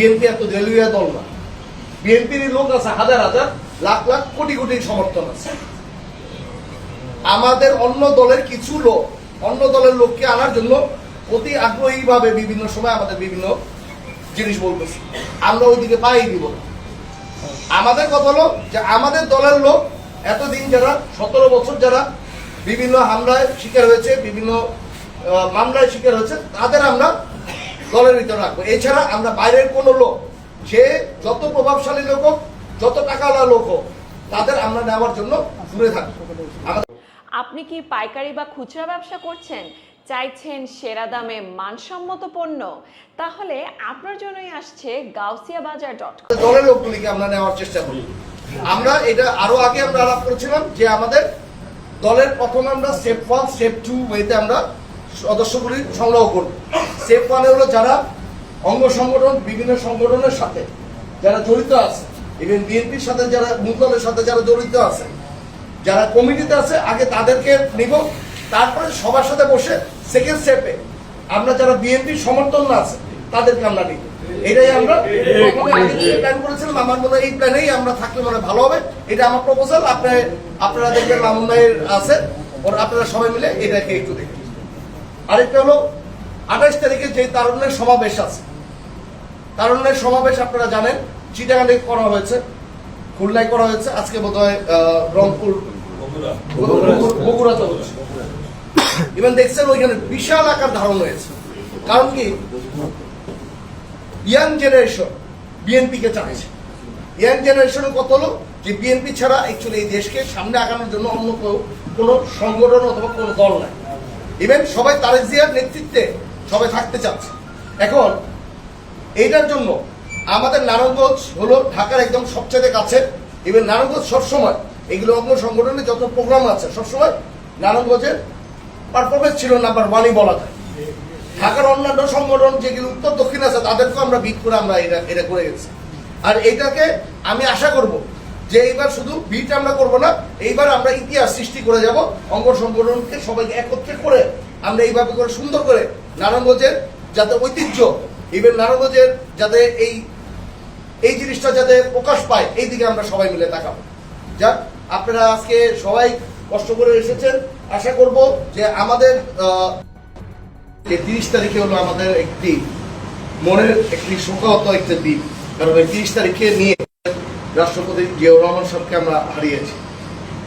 BNP এত দেলুয়া দল না। বিএনপির লোক আছে হাজার হাজার, লাখ লাখ কোটি কোটি সমর্থন আছে। আমাদের অন্য দলের কিছু লোক, অন্য দলের লোককে আনার জন্য অতি আগ্রহী ভাবে বিভিন্ন সময় আমাদের বিভিন্ন জিনিস বলতেছি। আমরা ওইদিকে পাই দিব আমাদের কথা হলো যে আমাদের দলের লোক এতদিন যারা, সতেরো বছর যারা বিভিন্ন হামলায় শিকার হয়েছে, বিভিন্ন মামলায় শিকার হয়েছে, তাদের আমরা দলের ভিতরে রাখব। এছাড়া আমরা বাইরের কোনো লোক সে যত প্রভাবশালী লোক হোক যত টাকাওয়ালা লোক হোক তাদের আমরা নেওয়ার জন্য দূরে থাকব আপনি কি পাইকারি বা খুচরা ব্যবসা করছেন? চাইছেন সেরা দামে মানসম্মত পণ্য? তাহলে আপনার জন্যই আসছে গাউসিয়া বাজার ডট দলের লোকগুলিকে আমরা নেওয়ার চেষ্টা করি। আমরা এটা আরও আগে আমরা আলাপ করেছিলাম যে আমাদের দলের প্রথম আমরা স্টেপ ওয়ান স্টেপ টু ওয়েতে আমরা সদস্যগুলি সংগ্রহ করব সেফ ওয়ানে হলো যারা অঙ্গ সংগঠন, বিভিন্ন সংগঠনের সাথে যারা জড়িত আছে ইভেন বিএনপির সাথে যারা, মূল দলের সাথে যারা জড়িত আছে, যারা কমিটিতে আছে, আগে তাদেরকে নিব, তারপরে সবার সাথে বসে সেকেন্ড স্টেপে আমরা যারা বিএনপির সমর্থন না আছে, তাদেরকে আমরা নিব। এটাই আমরা প্ল্যান করেছিলাম, আমার মনে হয় এই প্ল্যানেই আমরা থাকলে মনে ভালো হবে। এটা আমার প্রপোজাল আপনার আপনারা দেখবেন মামুন ভাইয়ের আছে, ওর আপনারা সবাই মিলে এটাকে একটু দেখুন। আরেকটা হলো, আঠাশ তারিখে যে তারুণ্যের সমাবেশ আছে। তারুণ্যের সমাবেশ আপনারা জানেন চিটাগানে করা হয়েছে, খুলনায় করা হয়েছে, আজকে বোধ হয় রংপুর বগুড়াতে হচ্ছে ইভেন দেখছেন ওইখানে বিশাল আকার ধারণ হয়েছে। কারণ কি? ইয়াং জেনারেশন বিএনপিকে চাচ্ছে। ইয়াং জেনারেশন কত হলো? যে বিএনপি ছাড়া অ্যাকচুয়ালি এই দেশকে সামনে আগানোর জন্য অন্য কোনো সংগঠন অথবা কোনো দল নাই। ইভেন সবাই তারেক জিয়ার নেতৃত্বে সবাই থাকতে চাচ্ছে। এখন এইটার জন্য আমাদের নারায়ণগঞ্জ হলো ঢাকার একদম সবচেয়ে কাছে ইভেন নারায়ণগঞ্জ সবসময় এগুলো অন্য সংগঠনের যত প্রোগ্রাম আছে, সবসময় নারায়ণগঞ্জের পারফরমেন্স ছিল নাম্বার ওয়ানই বলা যায়। ঢাকার অন্যান্য সংগঠন যেগুলো উত্তর দক্ষিণ আছে, তাদেরকেও আমরা বিট করে আমরা এটা এটা করে গেছি। আর এটাকে আমি আশা করব যে এইবার শুধু বিট আমরা করব না, এইবার আমরা ইতিহাস সৃষ্টি করে যাব, অঙ্গ সংগঠনকে সবাইকে একত্রে করে আমরা এইভাবে করে সুন্দর করে নারায়ণগঞ্জের যাতে ঐতিহ্য ইভেন নারায়ণগঞ্জের যাতে এই এই জিনিসটা যাতে প্রকাশ পায়, এই দিকে আমরা সবাই মিলে তাকাবো। যাক, আপনারা আজকে সবাই কষ্ট করে এসেছেন। আশা করব যে আমাদের তিরিশ তারিখে হলো আমাদের একটি মনের একটি শোকাহত একটা দিন। কারণ এই তিরিশ তারিখে নিয়ে রাষ্ট্রপতি জিয়াউর রহমান সাহেবকে আমরা হারিয়েছি।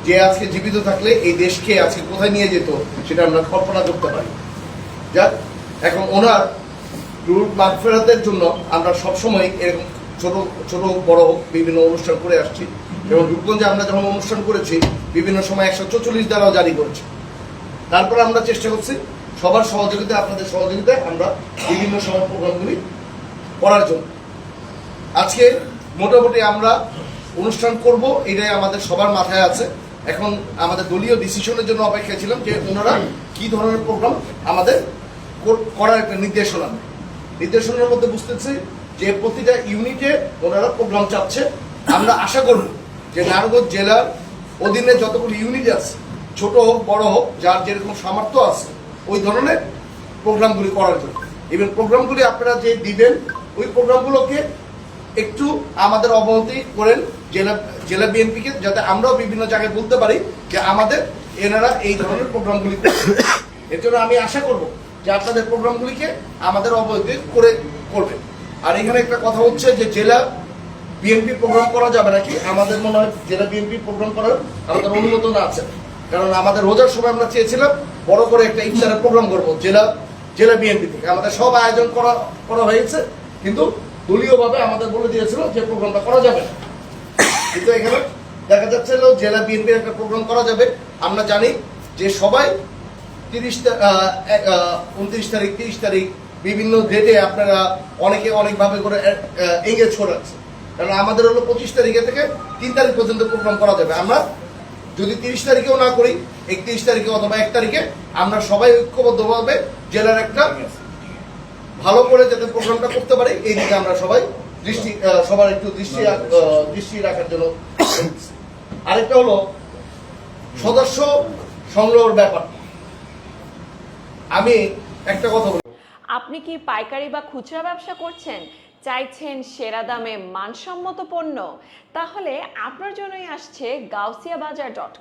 যে আজকে জীবিত থাকলে এই দেশকে আজকে কোথায় নিয়ে যেত, সেটা আমরা কল্পনা করতে পারি। যাক, এখন ওনার রুট মাগফেরাতের জন্য আমরা সবসময় এরকম ছোট ছোট, বড় বিভিন্ন অনুষ্ঠান করে আসছি। এবং রূপগঞ্জে আমরা যখন অনুষ্ঠান করেছি, বিভিন্ন সময় একশো চৌচল্লিশ দ্বারাও জারি করেছি। তারপরে আমরা চেষ্টা করছি সবার সহযোগিতা, আপনাদের সহযোগিতায় আমরা বিভিন্ন সময় প্রোগ্রামগুলি করার জন্য। আজকে মোটামুটি আমরা অনুষ্ঠান করব, এটাই আমাদের সবার মাথায় আছে। এখন আমাদের দলীয় ডিসিশনের জন্য অপেক্ষা ছিলাম যে ওনারা কি ধরনের প্রোগ্রাম আমাদের কর- করার একটা নির্দেশনা নির্দেশনার মধ্যে বুঝতেছি যে প্রতিটা ইউনিটে ওনারা প্রোগ্রাম চাচ্ছে আমরা আশা করব যে নারায়ণগঞ্জ জেলার অধীনে যতগুলো ইউনিট আছে, ছোট হোক, বড় হোক, যার যেরকম সামর্থ্য আছে, ওই ধরনের প্রোগ্রামগুলি করার জন্য। ইভেন প্রোগ্রামগুলি আপনারা যে দিবেন, ওই প্রোগ্রামগুলোকে একটু আমাদের অবনতি করেন জেলা জেলা বিএনপিকে, যাতে আমরাও বিভিন্ন জায়গায় বলতে পারি যে আমাদের এনারা এই ধরনের প্রোগ্রামগুলি। এর জন্য আমি আশা করব যে আপনাদের প্রোগ্রামগুলিকে আমাদের অবনতি করে করবেন আর এখানে একটা কথা হচ্ছে যে জেলা বিএনপি প্রোগ্রাম করা যাবে নাকি? আমাদের মনে হয় জেলা বিএনপি প্রোগ্রাম করার আমাদের অনুমোদন আছে। কারণ আমাদের রোজার সময় আমরা চেয়েছিলাম বড় করে একটা ইফতারের প্রোগ্রাম করব জেলা জেলা বিএনপি থেকে। আমাদের সব আয়োজন করা করা হয়েছে, কিন্তু দলীয়ভাবে আমাদের বলে দিয়েছিল যে প্রোগ্রামটা করা যাবে না। কিন্তু এখানে দেখা যাচ্ছে জেলা বিএনপির একটা প্রোগ্রাম করা যাবে। আমরা জানি যে সবাই তিরিশ উনত্রিশ তারিখ, তিরিশ তারিখ বিভিন্ন ডেটে আপনারা অনেকে অনেকভাবে করে এঙ্গেজ করে রাখছে কারণ আমাদের হলো পঁচিশ তারিখে থেকে তিন তারিখ পর্যন্ত প্রোগ্রাম করা যাবে। আমরা যদি তিরিশ তারিখেও না করি, একত্রিশ তারিখে অথবা এক তারিখে আমরা সবাই ঐক্যবদ্ধভাবে জেলার একটা ভালো করে যাতে প্রোগ্রামটা করতে পারি এই দিকে আমরা সবাই দৃষ্টি সবার একটু দৃষ্টি দৃষ্টি রাখার জন্য আরেকটা হলো সদস্য সংগ্রহের ব্যাপার। আমি একটা কথা বলি আপনি কি পাইকারি বা খুচরা ব্যবসা করছেন? চাইছেন সেরা দামে মানসম্মত পণ্য? তাহলে আপনার জন্যই আসছে গাউসিয়া বাজার ডট